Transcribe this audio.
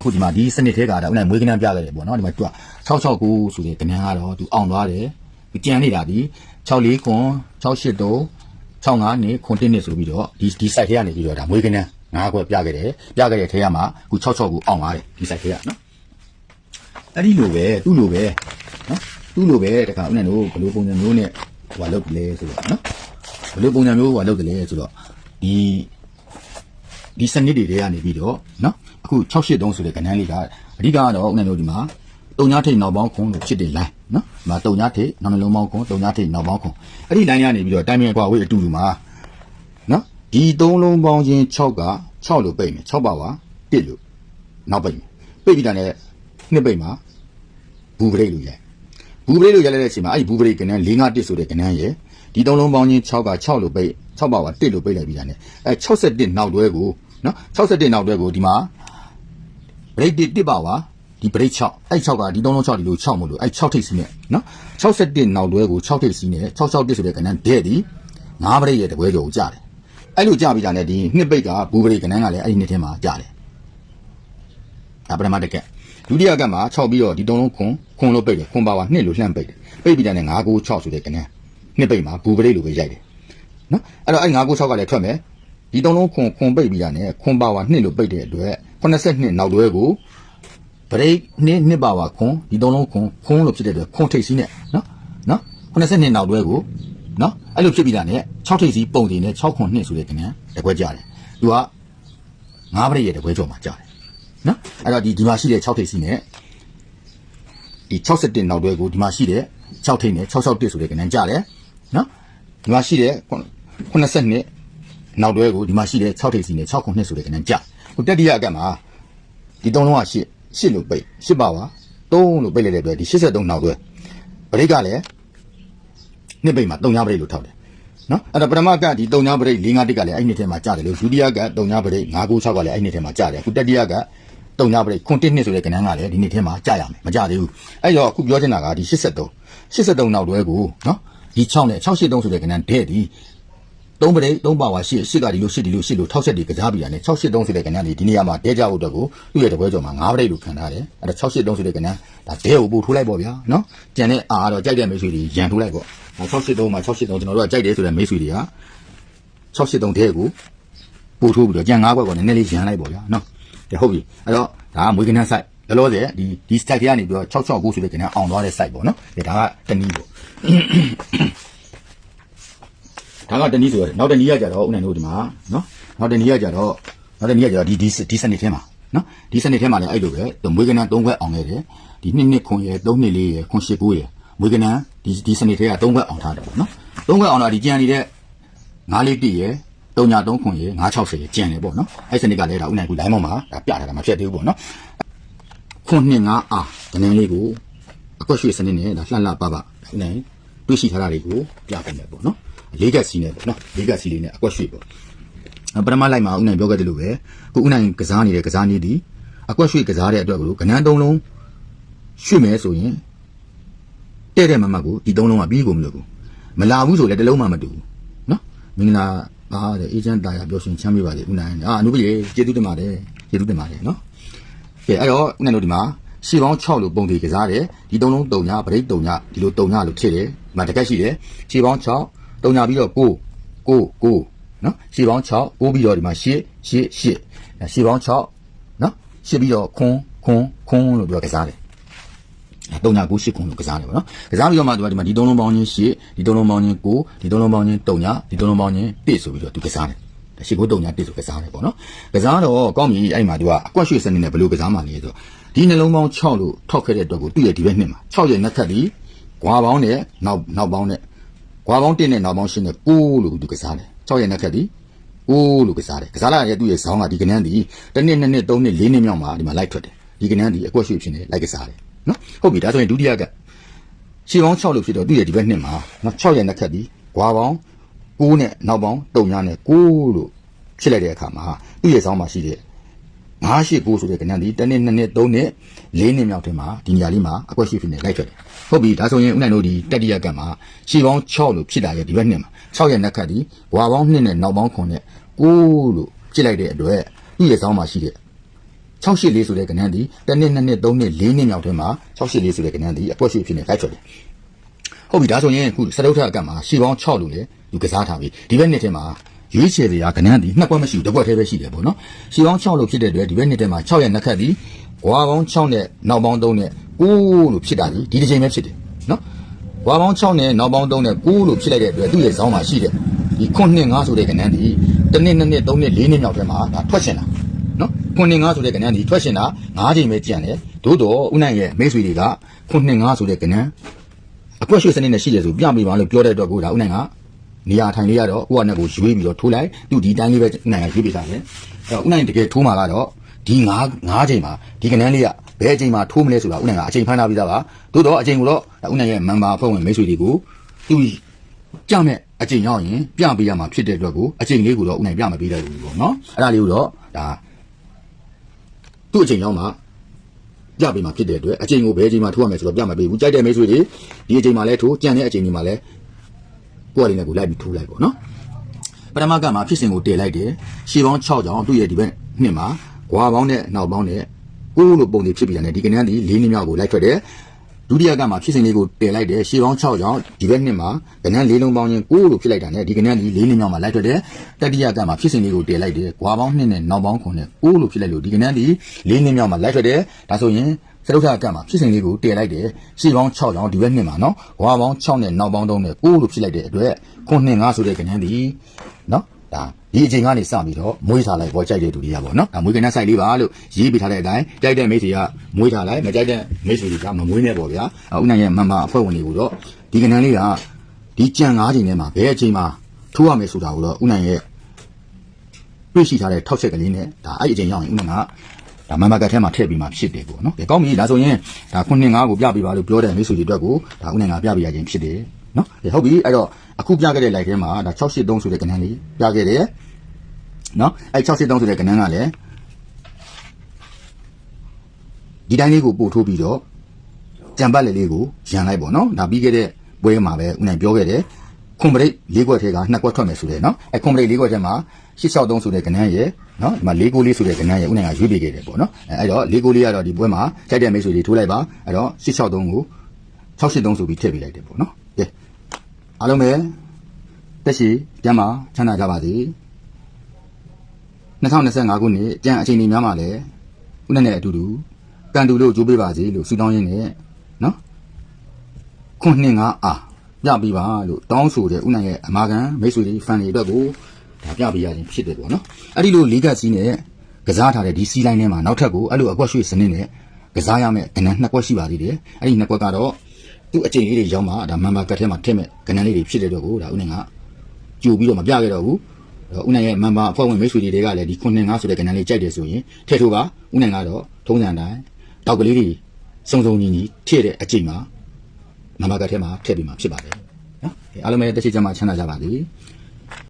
ခုဒီမှာဒီစနစ်ထဲကဒါဦးနိုင်မွေးကနန်းပြခဲ့တယ်ပေါ့နော်ဒီမှာသူက669ဆိုတဲ့ကနန်းကတော့သူအောင်သွားတယ်သူကြံနေတာဒီ64ခွန်683 65နှစ်ခွန်1နှစ်ဆိုပြီးတော့ဒီဒီ site ထဲကနေပြီးတော့ဒါမွေးကနန်းငါးခွက်ပြခဲ့တယ်ပြခဲ့တဲ့ထဲကမှာခု66ကိုအောင်သွားတယ်ဒီ site ထဲကနော်အဲ့ဒီလိုပဲသူ့လိုပဲနော်သူ့လိုပဲတခါဦးနိုင်တို့ဘယ်လိုပုံစံမျိုးနဲ့ဟိုလုပ်လဲဆိုတော့နော်ဘယ်လိုပုံစံမျိုးဟိုလုပ်တယ်လဲဆိုတော့ဒီဒီစနစ်တွေတွေကနေပြီးတော့နော် အခု683ဆိုတဲ့ကဏ္ဍလေးကအဓိကကတော့ဦးနေလို့ဒီမှာတုံညာထိတ်နောက်ပေါင်းခွန်လို့ဖြစ်တဲ့ line နော်ဒီမှာတုံညာထိတ်နောက်နှလုံးပေါင်းခွန်တုံညာထိတ်နောက်ပေါင်းခွန်အဲ့ဒီ line ကနေပြီးတော့တိုင်းမြင်ကွာဝေးအတူတူမှာနော်ဒီသုံးလုံးပေါင်းချင်း6က6လို့ပိတ်မယ်6ပါပါ1လို့နောက်ပိတ်မယ်ပိတ်ပြီးတာနဲ့နှစ်ပိတ်မှာဘူးပရိတ်လို့ရိုက်ဘူးပရိတ်လို့ရိုက်လိုက်တဲ့အချိန်မှာအဲ့ဒီဘူးပရိတ်ကဏ္ဍ4 5 1ဆိုတဲ့ကဏ္ဍရဲ့ဒီသုံးလုံးပေါင်းချင်း6က6လို့ပိတ်6ပါပါ1လို့ပိတ်လိုက်ပြီးတာနဲ့အဲ61နောက်တွဲကိုနော်61နောက်တွဲကိုဒီမှာ break တစ်တစ်ပါပါဒီ break 6အဲ့6ကဒီ3လုံး6ဒီလို6မို့လို့အဲ့6ထိပ်စီးနဲ့နော်61နောက်တွဲကို6ထိပ်စီးနဲ့661ဆိုတဲ့ကဏ္ဍတဲ့ဒီ9 break ရဲ့တပွဲကျော်ကိုကြားတယ်အဲ့လိုကြားပြီးတာနဲ့ဒီနှစ်ပိတ်ကဘူး break ကဏ္ဍကလည်းအဲ့ဒီနှစ်ထဲမှာကြားတယ်ဒါပထမတစ်ကက်ဒုတိယကက်မှာ6ပြီးတော့ဒီ3လုံးခွန်ခွန်လို့ပိတ်တယ်ခွန်ပါပါ2လို့လှမ်းပိတ်တယ်ပိတ်ပြီးတာနဲ့9 9 6ဆိုတဲ့ကဏ္ဍနှစ်ပိတ်မှာဘူး break လိုပဲရိုက်တယ်နော်အဲ့တော့အဲ့9 9 6ကလည်းထွက်မယ်ဒီသုံးလုံးခွန်ခွန်ပိတ်ပြီးတာ ਨੇ ခွန်ပါဝါနှစ်လို့ပိတ်တဲ့အတွက် 82နောက်တွဲကိုဘရိတ်နှစ်နှစ်ပါဝါခွန်ဒီသုံးလုံးခွန်ခွန်လို့ဖြစ်တဲ့အတွက်ခွန်ထိပ်စီးနဲ့နော်နော်82နောက်တွဲကိုနော်အဲ့လိုဖြစ်ပြီးတာ ਨੇ 6ထိပ်စီးပုံတင်နဲ့6ခွန်နှစ်ဆိုတဲ့ကဏ္ဍတကွဲကြတယ်သူက9ဘရိတ်ရဲ့တကွဲကြော်မှာကြတယ်နော်အဲ့တော့ဒီဒီမှာရှိတဲ့6ထိပ်စီးနဲ့ဒီ61နောက်တွဲကိုဒီမှာရှိတဲ့6ထိပ်နဲ့661ဆိုတဲ့ကဏ္ဍကြတယ်နော်ဒီမှာရှိတဲ့82 နောက်တွဲကိုဒီမှာရှိတဲ့6ထိပ်စီနဲ့6ခုနှစ်ဆိုတဲ့ကဏ္ဍကြဟိုတတိယအကတ်မှာဒီသုံးလုံးက8 8လို့ပိတ်8ပါပါ3လို့ပိတ်လိုက်တဲ့အတွက်ဒီ83နောက်တွဲဗရိတ်ကလည်းနှစ်ပိတ်မှာ3ညဗရိတ်လို့ထောက်တယ်နော်အဲ့တော့ပထမကဒီ3ညဗရိတ်4 5တစ်ကလည်းအဲ့နှစ်ထဲမှာကြတယ်လို့ဒုတိယက3ညဗရိတ်5 9 6ကလည်းအဲ့နှစ်ထဲမှာကြတယ်အခုတတိယက3ညဗရိတ်ခွန်1နှစ်ဆိုတဲ့ကဏ္ဍကလည်းဒီနှစ်ထဲမှာကြရမယ်မကြသေးဘူးအဲ့တော့အခုပြောချင်တာကဒီ83 83နောက်တွဲကိုနော်ဒီ6နဲ့683ဆိုတဲ့ကဏ္ဍတဲ့ဒီ သုံးပရိတ်သုံးပါဝါရှစ်ရှစ်ကဒီလိုရှစ်ဒီလိုရှစ်လို့ထောက်ဆက်တွေကစားပြီးတာနဲ့683ဆိုတဲ့ကဏ္ဍဒီဒီနေရာမှာတဲကြဖို့အတွက်ကိုသူ့ရဲ့တပွဲကျော်မှာ9ပရိတ်လို့ခံထားတယ်အဲ့တော့683ဆိုတဲ့ကဏ္ဍဒါဒဲကိုပို့ထိုးလိုက်ပေါ့ဗျာနော်ကြံတဲ့အာကတော့ကြိုက်တဲ့မိတ်ဆွေတွေရန်ထိုးလိုက်ပေါ့ဒါ683မှာ683ကျွန်တော်တို့ကကြိုက်တယ်ဆိုတဲ့မိတ်ဆွေတွေက683ဒဲကိုပို့ထိုးပြီးတော့ကြံ9ဘွက်ကိုနည်းနည်းလေးရန်လိုက်ပေါ့ဗျာနော်ကဲဟုတ်ပြီအဲ့တော့ဒါကမွေးကနန်း site လောလောဆယ်ဒီဒီ site ထဲကနေပြီးတော့669ဆိုတဲ့ကဏ္ဍအောင်သွားတဲ့ site ပေါ့နော်ဒါကတနည်းပေါ့ ဒါကတနည်းဆိုရတယ်နောက်တနည်းကကြတော့ဦးနိုင်တို့ဒီမှာနော်နောက်တနည်းကကြတော့နောက်တနည်းကကြတော့ဒီဒီဒီစနစ်ထဲမှာနော်ဒီစနစ်ထဲမှာလည်းအဲ့လိုပဲမွေးကနန်း၃ခွက်အောင်ခဲ့တယ်ဒီနှစ်နှစ်ခွန်ရယ်၃နှစ်လေးရယ်ခွန်၈၉ရယ်မွေးကနန်းဒီဒီစနစ်ထဲက၃ခွက်အောင်ထားတယ်ပေါ့နော်၃ခွက်အောင်တာဒီကြံနေတဲ့၅လေးတိရယ်၃ညာ၃ခွန်ရယ်960ရယ်ကြံတယ်ပေါ့နော်အဲ့စနစ်ကလည်းဒါဦးနိုင်ကူလိုင်းမောင်မှာဒါပြထားတာမဖြစ်သေးဘူးပေါ့နော်ခွန်နှစ်၅အာတနည်းလေးကိုအကွက်ရွှေစနစ်နဲ့ဒါလှလှပပဦးနိုင်တွေးရှိထားတာတွေကိုပြပေးမယ်ပေါ့နော် လေးကက်စီနဲ့ပေါ့နော်လေးကက်စီလေးနဲ့အကွက်ရွှေ့ပေါ့ပထမလိုက်မှာဦးနိုင်ပြောခဲ့တယ်လို့ပဲခုဦးနိုင်ကစားနေတဲ့ကစားနည်းဒီအကွက်ရွှေ့ကစားတဲ့အတွက်ကိုကနန်းသုံးလုံးရွှေ့မယ်ဆိုရင်တဲ့တဲ့မမတ်ကိုဒီသုံးလုံးကပြီးကိုမလို့ဘူးမလာဘူးဆိုလည်းတစ်လုံးမှမတူဘူးနော်မင်္ဂလာပါတဲ့အေဂျင့်တာယာပြောရှင်ချမ်းမြေပါလေဦးနိုင်အာအနုပရေကျေးဇူးတင်ပါတယ်ကျေးဇူးတင်ပါတယ်နော်ကဲအဲ့တော့ဦးနိုင်တို့ဒီမှာရှေပေါင်း6လို့ပုံသေးကစားတယ်ဒီသုံးလုံးတုံညာဗရိတ်တုံညာဒီလိုတုံညာလို့ထည့်တယ်ဒီမှာတကက်ရှိတယ်ရှေပေါင်း6 တုံညာပြီးတော့9 9 9နော်ရှေပေါင်း6 9ပြီးတော့ဒီမှာ8 8 8ရှေပေါင်း6နော်ရှေပြီးတော့ခွန်းခွန်းခွန်းလို့ပြောကစားတယ်တုံညာ9 8ခွန်းလို့ကစားတယ်ပေါ့နော်ကစားပြီးတော့မှသူကဒီမှာဒီသုံးလုံးပေါင်းချင်း8ဒီသုံးလုံးပေါင်းချင်း9ဒီသုံးလုံးပေါင်းချင်းတုံညာဒီသုံးလုံးပေါင်းချင်း1ဆိုပြီးတော့သူကစားတယ်ရှေကိုတုံညာ1ဆိုကစားတယ်ပေါ့နော်ကစားတော့ကောင်းပြီအဲ့မှာသူကအကွက်ရွှေစနစ်နဲ့ဘယ်လိုကစားမှလဲဆိုတော့ဒီနှလုံးပေါင်း6လို့ထောက်ခဲ့တဲ့အတွက်ကိုသူ့ရဲ့ဒီဘက်နှစ်မှာ6ရဲ့နှစ်ခတ်ဒီဂွာပေါင်းနဲ့နောက်နောက်ပေါင်းနဲ့ ကွာပေါင်း1နဲ့နောက်ပေါင်း8နဲ့6လို့သူကစားတယ်6ရဲ့နှက်ခက်ဒီ6လို့ကစားတယ်ကစားလာရဲ့သူ့ရဲ့ဇောင်းကဒီကနန်းဒီတစ်နှစ်နှစ်နှစ်သုံးနှစ်လေးနှစ်မြောက်မှာဒီမှာလိုက်ထွက်တယ်ဒီကနန်းဒီအကွက်ရွှေဖြစ်နေလိုက်ကစားတယ်နော်ဟုတ်ပြီဒါဆိုရင်ဒုတိယကရှေပေါင်း6လို့ဖြစ်တော့သူ့ရဲ့ဒီဘက်နှစ်မှာနော်6ရဲ့နှက်ခက်ဒီကွာပေါင်း6နဲ့နောက်ပေါင်း3ညနဲ့6လို့ဖြစ်လိုက်တဲ့အခါမှာသူ့ရဲ့ဇောင်းမှာရှိတဲ့ 9ရှိ9ဆိုတဲ့ကဏ္ဍဒီတစ်နှစ်နှစ်နှစ်သုံးနှစ်လေးနှစ်မြောက်ထဲမှာဒီနေရာလေးမှာအကွက်ရှိဖြစ်နေလိုက်ထွက်တယ်ဟုတ်ပြီဒါဆိုရင်ဦးနိုင်တို့ဒီတတိယကံမှာရှီပေါင်း6လို့ဖြစ်လာရဲ့ဒီဘက်နှစ်မှာ6ရဲ့နှက်ခတ်ဒီဝါပေါင်း2နဲ့နောက်ပေါင်း9နဲ့9လို့ဖြစ်လိုက်တဲ့အတွက်သူ့ရဲ့စောင်းမှာရှိတဲ့684ဆိုတဲ့ကဏ္ဍဒီတစ်နှစ်နှစ်နှစ်သုံးနှစ်လေးနှစ်မြောက်ထဲမှာ684ဆိုတဲ့ကဏ္ဍဒီအကွက်ရွှေဖြစ်နေလိုက်ထွက်တယ်ဟုတ်ပြီဒါဆိုရင်အခုစတုထအကတ်မှာရှီပေါင်း6လို့လေသူကစားထားပြီဒီဘက်နှစ်ထဲမှာ ရွေးချယ်စရာကဏ္ဍဒီနှစ်ကွက်မရှိဘူးတစ်ကွက်တည်းပဲရှိတယ်ပေါ့နော်ရှီပေါင်း6လို့ဖြစ်တဲ့အတွက်ဒီဘက်နှစ်ထဲမှာ6ရဲ့နှစ်ခတ်ဒီဝါပေါင်း6နဲ့နောက်ပေါင်း3နဲ့9လို့ဖြစ်တာဒီဒီတစ်ချိန်ပဲဖြစ်တယ်နော်ဝါပေါင်း6နဲ့နောက်ပေါင်း3နဲ့9လို့ဖြစ်လိုက်တဲ့အတွက်သူ့ရဲ့ဇောင်းမှာရှိတဲ့ဒီခွန်းနှစ်5ဆိုတဲ့ကဏ္ဍဒီတစ်နှစ်နှစ်နှစ်သုံးနှစ်လေးနှစ်မြောက်ထဲမှာဒါထွက်ရှင်တာနော်ခွန်းနှစ်5ဆိုတဲ့ကဏ္ဍဒီထွက်ရှင်တာ9ချိန်ပဲကြံတယ်သို့တော့ဥနိုင်ရဲ့မိတ်ဆွေတွေကခွန်းနှစ်5ဆိုတဲ့ကဏ္ဍအကွက်ရွှေစနစ်နဲ့ရှိတယ်ဆိုပြမိပါလို့ပြောတဲ့အတွက်ကိုဒါဥနိုင်က နေရာထိုင်လေးရတော့ကိုကနဲ့ကိုရွေးပြီးတော့ထိုးလိုက်သူဒီတိုင်းလေးပဲဥနိုင်ကရွေးပေးတာလေအဲ့တော့ဥနိုင်တကယ်ထိုးမှာကတော့ဒီ9 9ချိန်မှာဒီကဏ္ဍလေးကဘယ်အချိန်မှာထိုးမလဲဆိုတာဥနိုင်ကအချိန်ဖမ်းထားပြီးသားပါသို့တော့အချိန်ကိုတော့ဥနိုင်ရဲ့မန်ပါအဖွဲ့ဝင်မိတ်ဆွေတွေကိုသူကြမဲ့အချိန်ရောက်ရင်ပြပေးရမှာဖြစ်တဲ့အတွက်ကိုအချိန်လေးကိုတော့ဥနိုင်ပြမပေးတဲ့ဘူးပေါ့နော်အဲ့ဒါလေးကိုတော့ဒါသူ့အချိန်ရောက်မှာပြပေးမှာဖြစ်တဲ့အတွက်အချိန်ကိုဘယ်အချိန်မှာထိုးရမယ်ဆိုတော့ပြမပေးဘူးကြိုက်တဲ့မိတ်ဆွေတွေဒီအချိန်မှာလဲထိုးကြံတဲ့အချိန်ဒီမှာလဲ ကိုယ်လေးနဲ့ကိုလိုက်ပြီးထိုးလိုက်ပေါ့နော်ပထမကမှာဖြစ်စဉ်ကိုတည်လိုက်တယ်ရှည်ပေါင်း6ကြောင်သူ့ရဲ့ဒီဘက်နှစ်မှာဂွာပေါင်းနဲ့နောက်ပေါင်းနဲ့ကိုးလို့ပုံတွေဖြစ်ပြီးတယ်ဒီကနန်းဒီ၄နှစ်မြောက်ကိုလိုက်ထွက်တယ်ဒုတိယကမှာဖြစ်စဉ်လေးကိုတည်လိုက်တယ်ရှည်ပေါင်း6ကြောင်ဒီဘက်နှစ်မှာကနန်း၄လုံးပေါင်းချင်းကိုးလို့ဖြစ်လိုက်တာနဲ့ဒီကနန်းဒီ၄နှစ်မြောက်မှာလိုက်ထွက်တယ်တတိယကမှာဖြစ်စဉ်လေးကိုတည်လိုက်တယ်ဂွာပေါင်း2နဲ့နောက်ပေါင်း9နဲ့ကိုးလို့ဖြစ်လိုက်လို့ဒီကနန်းဒီ၄နှစ်မြောက်မှာလိုက်ထွက်တယ်ဒါဆိုရင် စတုထအကတ်မှာဖြစ်စဉ်လေးကိုတည်လိုက်တယ်ရှေ့ပေါင်း6ကြောင်းဒီဘက်နှစ်မှာနော်ဝါပေါင်း6နဲ့နောက်ပေါင်း3နဲ့9လို့ဖြစ်လိုက်တဲ့အတွက်ခုနှစ်5ဆိုတဲ့ကဏ္ဍဒီနော်ဒါဒီအချိန်ကနေစပြီးတော့မွေးထားလိုက်ပေါ်ကြိုက်တဲ့သူတွေကပေါ့နော်ဒါမွေးကဏ္ဍဆိုင်လေးပါလို့ရေးပေးထားတဲ့အတိုင်းကြိုက်တဲ့မိတ်ဆွေကမွေးထားလိုက်မကြိုက်တဲ့မိတ်ဆွေတွေကမမွေးနဲ့ပေါ့ဗျာဥနိုင်ရဲ့မမအဖွဲ့ဝင်တွေကိုတော့ဒီကဏ္ဍလေးကဒီကြံ5ချိန်ထဲမှာဘယ်အချိန်မှာထိုးရမယ်ဆိုတာကိုတော့ဥနိုင်ရဲ့တွေ့ရှိထားတဲ့ထောက်ချက်ကလေးနဲ့ဒါအဲ့ဒီအချိန်ရောက်ရင်ဥက္ကဋ္ဌ ဒါမမကတ်ထဲမှာထည့်ပြီးမှဖြစ်တယ်ပေါ့နော်။ကဲကောင်းပြီဒါဆိုရင်ဒါခုနှစ်ငါးကိုပြပေးပါလို့ပြောတဲ့မိတ်ဆွေတွေအတွက်ကိုဒါဥနိုင်ငါပြပေးရခြင်းဖြစ်တယ်နော်။ကဲဟုတ်ပြီအဲ့တော့အခုပြခဲ့တဲ့ live ထဲမှာဒါ683ဆိုတဲ့ကဏ္ဍလေးပြခဲ့တယ်နော်။အဲ့683ဆိုတဲ့ကဏ္ဍကလည်းဒီတိုင်းလေးကိုပို့ထိုးပြီးတော့ကြံပတ်လေလေးကိုရန်လိုက်ပေါ့နော်။ဒါပြီးခဲ့တဲ့ပွဲမှာပဲဥနိုင်ပြောခဲ့တယ် ခွန်ပရိတ်၄ခွက်ထဲကနှစ်ခွက်ထွက်မယ်ဆိုတယ်နော်။အဲ့ခွန်ပရိတ်၄ခွက်ထဲမှာ663ဆိုတဲ့ကဏ္ဍရဲ့နော်ဒီမှာ၄ကိုလေးဆိုတဲ့ကဏ္ဍရဲ့ဥနိုင်ကရွေးပေးခဲ့တယ်ပေါ့နော်။အဲ့အဲ့တော့၄ကိုလေးကတော့ဒီပွဲမှာကြိုက်တဲ့မိတ်ဆွေတွေထိုးလိုက်ပါ။အဲ့တော့663ကို683ဆိုပြီးထည့်ပေးလိုက်တယ်ပေါ့နော်။ကဲအားလုံးပဲတက်ရှိကျမ်းမှာချမ်းသာကြပါစေ။2025ခုနှစ်ကျန်အချိန်ကြီးများမှာလည်းဥနိုင်နဲ့အတူတူကန်တူလို့ကြိုးပေးပါစေလို့ဆုတောင်းရင်းနဲ့နော်ခွန်နှစ်ငါအား ပြပေးပါလို့တောင်းဆိုတဲ့ဥနိုင်ရဲ့အမာခံမိတ်ဆွေတွေဖန်တွေအတွက်ကိုဒါပြပေးရခြင်းဖြစ်တယ်ပေါ့နော်အဲ့ဒီလိုလေးကတ်စီးနဲ့ကစားထားတဲ့ဒီစီးလိုင်းထဲမှာနောက်ထပ်ကိုအဲ့လိုအကွက်ရွှေ့စနစ်နဲ့ကစားရမယ်ကဏ္ဍနှစ်ကွက်ရှိပါသေးတယ်အဲ့ဒီနှစ်ကွက်ကတော့သူ့အချိန်လေးတွေရောက်မှဒါမန်ဘာကတ်ထဲမှာထည့်မဲ့ကဏ္ဍလေးတွေဖြစ်တဲ့အတွက်ကိုဒါဥနိုင်ကကြိုပြီးတော့မပြခဲ့တော့ဘူးအဲ့တော့ဥနိုင်ရဲ့မန်ဘာအဖွဲ့ဝင်မိတ်ဆွေတွေကလည်းဒီ9ငါဆိုတဲ့ကဏ္ဍလေးကြိုက်တယ်ဆိုရင်ထည့်ထိုးပါဥနိုင်ကတော့ထုံးစံတိုင်းတောက်ကလေးတွေစုံစုံညီညီထည့်တဲ့အချိန်မှာ နံပါတ်ကထဲမှာထည့်ပြီးမှဖြစ်ပါတယ်နော်အဲအားလုံးပဲတက်ရှိကြမှာချမ်းသာကြပါစေ